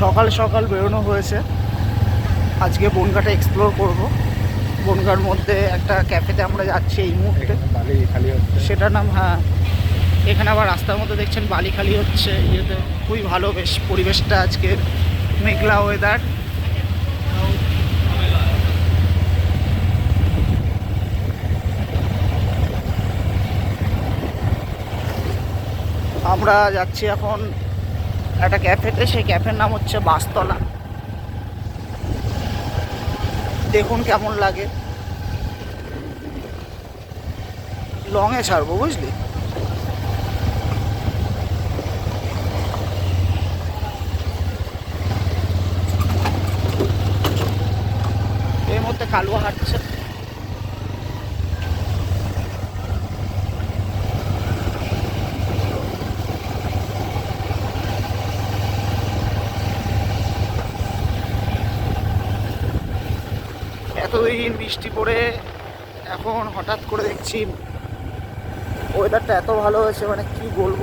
সকাল সকাল বেরোনো হয়েছে। আজকে বনগাটা এক্সপ্লোর করব। বনগার মধ্যে একটা ক্যাফেতে আমরা যাচ্ছি এই মুহূর্তে। বালি খালি হচ্ছে। সেটার নাম হ্যাঁ। এখানে আবার রাস্তার মধ্যে দেখছেন বালি খালি হচ্ছে। ইয়েতে খুবই ভালো বেশ পরিবেশটা আজকে। মেঘলা ওয়েদার আমরা যাচ্ছি এখন একটা ক্যাফেতে সেই ক্যাফের নাম হচ্ছে বাসতলা। দেখুন কেমন লাগে। লংয়ে ছাড়বো, বুঝলি? এর মধ্যে কালুয়া হাঁটছে। এতদিন বৃষ্টি পড়ে এখন হঠাৎ করে দেখছি ওয়েদারটা এত ভালো হয়েছে মানে কি বলব?